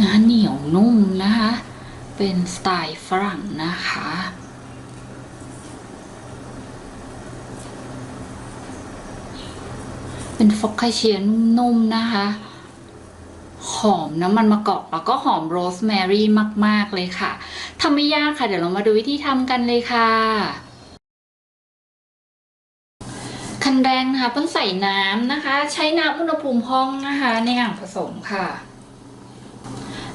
นะเหนียวนุ่มนะคะ เป็นสไตล์ฝรั่งนะคะ เป็นฟอกคเชียนุ่มๆนะคะหอมน้ำมันมะกอกแล้วก็หอมโรสแมรี่มาก ๆ เลยค่ะทำไม่ยากค่ะ เดี๋ยวเรามาดูวิธีทำกันเลยค่ะคันแรกนะคะเพิ่งใส่น้ำนะคะ ใช้น้ำอุณหภูมิห้องนะคะ ในอ่างผสมค่ะ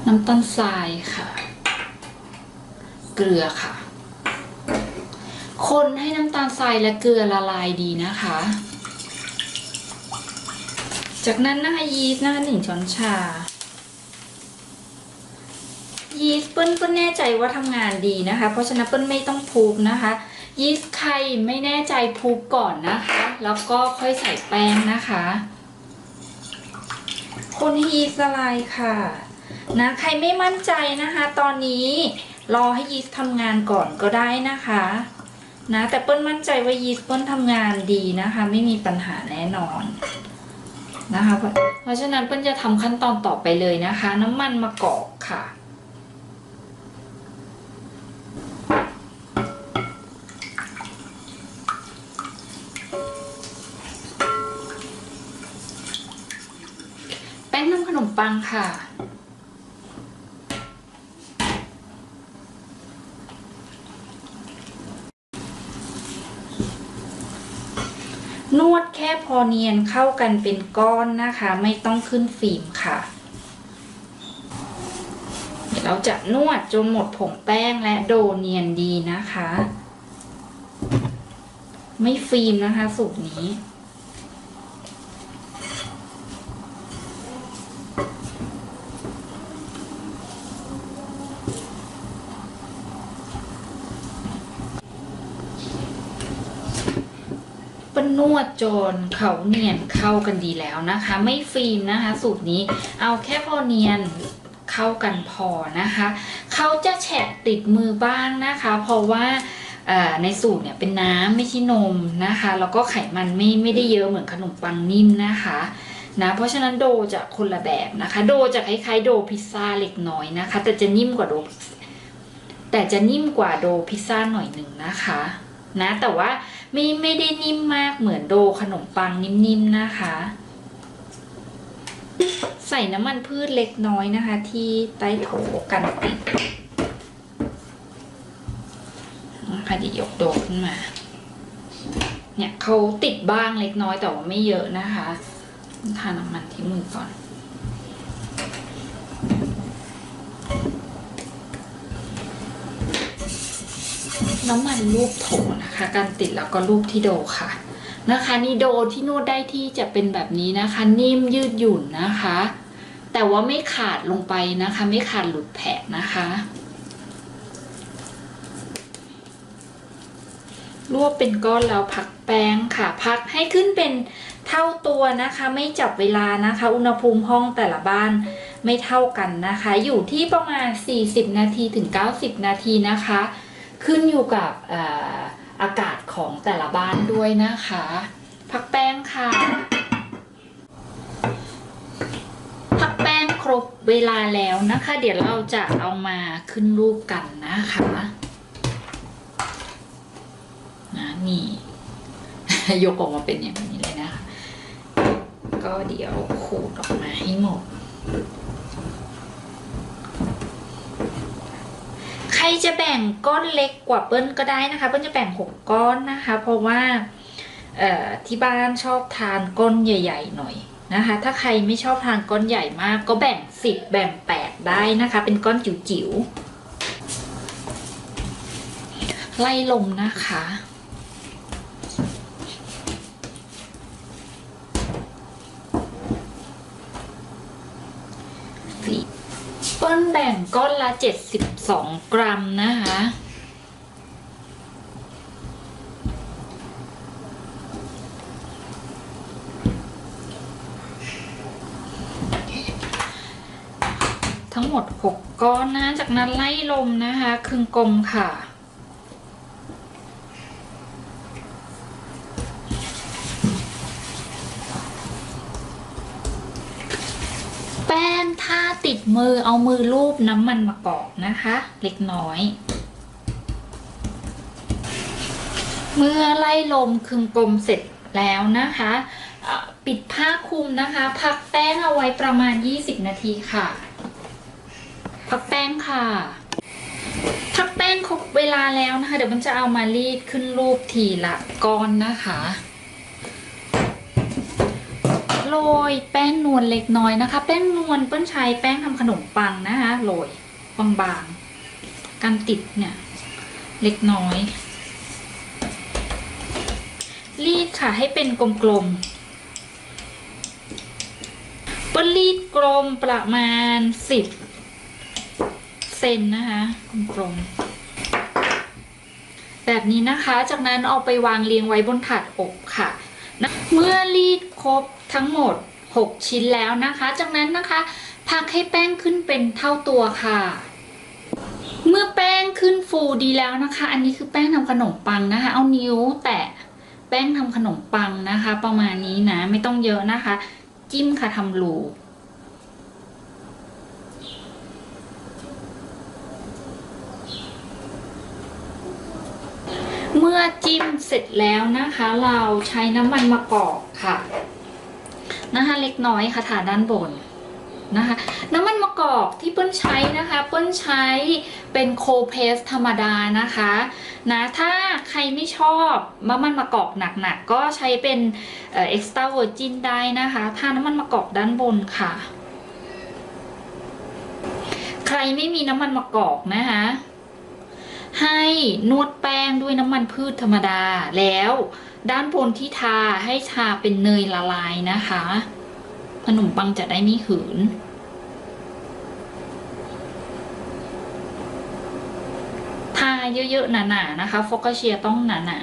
น้ำตาลทรายค่ะ เกลือค่ะ คนให้น้ำตาลทรายและเกลือละลายดีนะคะ จากนั้นนะคะยีสต์นะคะหนึ่งช้อนชา ยีสต์เปิ้ลเปิ้ลแน่ใจว่าทำงานดีนะคะ เพราะฉะนั้นเปิ้ลไม่ต้องพูกนะคะ ยีสต์ใครไม่แน่ใจพูกก่อนนะคะ แล้วก็ค่อยใส่แป้งนะคะ คนให้ยีสต์ละลายค่ะ นะใครไม่มั่นใจนะคะ ตอนนี้รอให้ยีสต์ทำงานก่อนก็ได้นะคะนะแต่เปิ้ลมั่นใจว่ายีสต์เปิ้ลทำงานดีนะคะ ไม่มีปัญหาแน่นอนนะคะเพราะฉะนั้นเปิ้ลจะทำขั้นตอนต่อไปเลยนะคะ น้ำมันมะกอกค่ะแป้งนมขนมปังค่ะ นวดแค่พอเนียนเข้ากันเป็นก้อนนะคะ ไม่ต้องขึ้นฟิล์มค่ะ เดี๋ยวเราจะนวดจนหมดผงแป้งและโดเนียนดีนะคะ ไม่ฟิล์มนะคะสูตรนี้ ปนนวดจนเขาเนียนเข้ากันดีแล้วนะคะ ไม่ฟิล์มนะคะ สูตรนี้เอาแค่พอเนียนเข้ากันพอนะคะ เขาจะแฉะติดมือบ้างนะคะ เพราะว่าในสูตรเนี่ยเป็นน้ำไม่ใช่นมนะคะ แล้วก็ไขมันไม่ไม่ได้เยอะเหมือนขนมปังนิ่มนะคะนะเพราะฉะนั้นโดจะคนละแบบนะคะ โดจะคล้ายๆ โดพิซซ่าเล็กน้อยนะคะ แต่จะนิ่มกว่าโดแต่จะนิ่มกว่าโดพิซซ่าหน่อยหนึ่งนะคะ นะ แต่ว่าไม่ไม่ได้นิ่มมากเหมือนโดขนมปังนิ่มๆนะคะ ใส่น้ำมันพืชเล็กน้อยนะคะ ที่ใต้โถกันติดนะคะเดี๋ยวยกโดขึ้นมา เนี่ยเขาติดบ้างเล็กน้อยแต่ว่าไม่เยอะนะคะ ทาน้ำมันที่มือก่อน น้ำมันรูปโถนะคะ การติดแล้วก็รูปที่โดค่ะนะคะนี่โดที่นวดได้ที่จะเป็นแบบนี้นะคะ นิ่มยืดหยุ่นนะคะ แต่ว่าไม่ขาดลงไปนะคะ ไม่ขาดหลุดแผลนะคะรวบเป็นก้อนแล้วพักแป้งค่ะ พักให้ขึ้นเป็นเท่าตัวนะคะ ไม่จับเวลานะคะ อุณหภูมิห้องแต่ละบ้านไม่เท่ากันนะคะ อยู่ที่ประมาณ 40 นาทีถึง 90 นาทีนะคะ ขึ้นอยู่กับเอ่ออากาศของแต่ละบ้านด้วยนะคะ พักแป้งค่ะ พักแป้งครบเวลาแล้วนะคะ เดี๋ยวเราจะเอามาขึ้นรูปกันนะคะนะนี่ยกออกมาเป็นอย่างนี้เลยนะคะ ก็เดี๋ยวขูดออกมาให้หมด ใค รจะแบ่งก้อนเล็กกว่าเปิ้ลก็ได้นะคะ เปิ้ลจะแบ่งหกก้อนนะคะ เพราะว่าที่บ้านชอบทานก้อนใหญ่ ๆ หน่อยนะคะ ถ้าใครไม่ชอบทานก้อนใหญ่มาก ก็แบ่งสิบแบ่งแปดได้นะคะ เป็นก้อนจิ๋วๆไล่ลงนะคะฝีเปิ้ลแบ่งก้อนละ 70 72กรัมนะคะ ทั้งหมด 6 ก้อนนะ จากนั้นไล่ลมนะคะ ครึ่งกลมค่ะ ป้งทถ้าติดมือเอามือลูบน้ำมันมะกอกนะคะ เล็กน้อย เมื่อไล่ลมคึงกลมเสร็จแล้วนะคะอะปิดผ้าคลุมนะคะ พักแป้งเอาไว้ประมาณ 20 นาทีค่ะ พักแป้งค่ะ พักแป้งครบเวลาแล้วนะคะ เดี๋ยวมันจะเอามารีดขึ้นรูปทีละก้อนนะคะ โรยแป้งนวลเล็กน้อยนะคะ แป้งนวลเปิ้ลใช้แป้งทำขนมปังนะคะโรยบางๆกันติดเนี่ยเล็กน้อย รีดค่ะให้เป็นกลมๆเปิ้ลรีดกลมประมาณสิบเซนนะคะกลมๆแบบนี้นะคะ จากนั้นเอาไปวางเรียงไว้บนถาดอบค่ะ นะเมื่อรีดครบทั้งหมด 6 ชิ้นแล้วนะคะ จากนั้นนะคะ พักให้แป้งขึ้นเป็นเท่าตัวค่ะ เมื่อแป้งขึ้นฟูดีแล้วนะคะ อันนี้คือแป้งทำขนมปังนะคะ เอานิ้วแตะแป้งทำขนมปังนะคะ ประมาณนี้นะไม่ต้องเยอะนะคะ จิ้มค่ะทำรู เมื่อจิ้มเสร็จแล้วนะคะ เราใช้น้ำมันมะกอกค่ะนะคะเล็กน้อยค่ะทานด้านบนนะคะน้ำมันมะกอกที่เปิ้ลใช้นะคะ เปิ้ลใช้เป็นโคเพสธรรมดานะคะนะถ้าใครไม่ชอบน้ำมันมะกอกหนักๆก็ใช้เป็นเอ็กซ์ตร้าเวอร์จินได้นะคะทาน้ำมันมะกอกด้านบนค่ะ ใครไม่มีน้ำมันมะกอกนะคะ ให้นวดแป้งด้วยน้ำมันพืชธรรมดา แล้วด้านบนที่ทาให้ทาเป็นเนยละลายนะคะ ขนมปังจะได้ไม่หืน ทาเยอะๆหนาๆนะคะโฟกัสเชียต้องหนา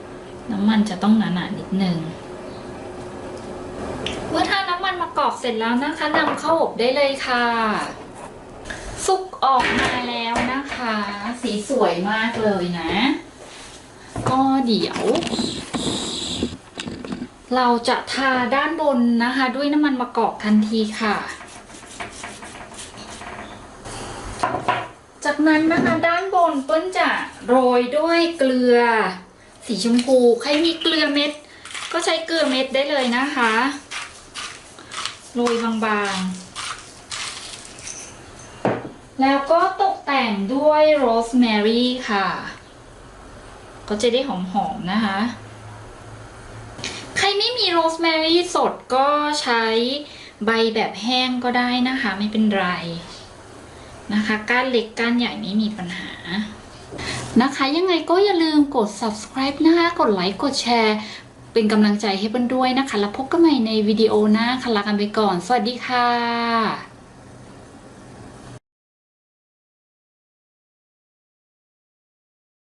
ๆ น้ำมันจะต้องหนาๆนิดนึงเมื่อทาน้ำมันมากรอกเสร็จแล้วนะคะนำเข้าอบได้เลยค่ะ สุกออกมาแล้วนะ สีสวยมากเลยนะ ก็เดี๋ยว เราจะทาด้านบนนะคะ ด้วยน้ำมันมะกอกทันทีค่ะ จากนั้นนะคะด้านบนเปิ้ลจะโรยด้วยเกลือ สีชมพูใครมีเกลือเม็ด ก็ใช้เกลือเม็ดได้เลยนะคะ โรยบางๆ แล้วก็ตกแต่งด้วยโรสแมรี่ค่ะ ก็จะได้หอมๆนะคะ ใครไม่มีโรสแมรี่สดก็ใช้ใบแบบแห้งก็ได้นะคะ ไม่เป็นไรนะคะก้านเล็กก้านใหญ่ไม่มีปัญหานะคะ ยังไงก็อย่าลืมกด subscribe นะคะ กดไลค์กดแชร์เป็นกำลังใจให้เปิ้ลด้วยนะคะ แล้วพบกันใหม่ในวิดีโอหน้าค่ะลากันไปก่อน สวัสดีค่ะ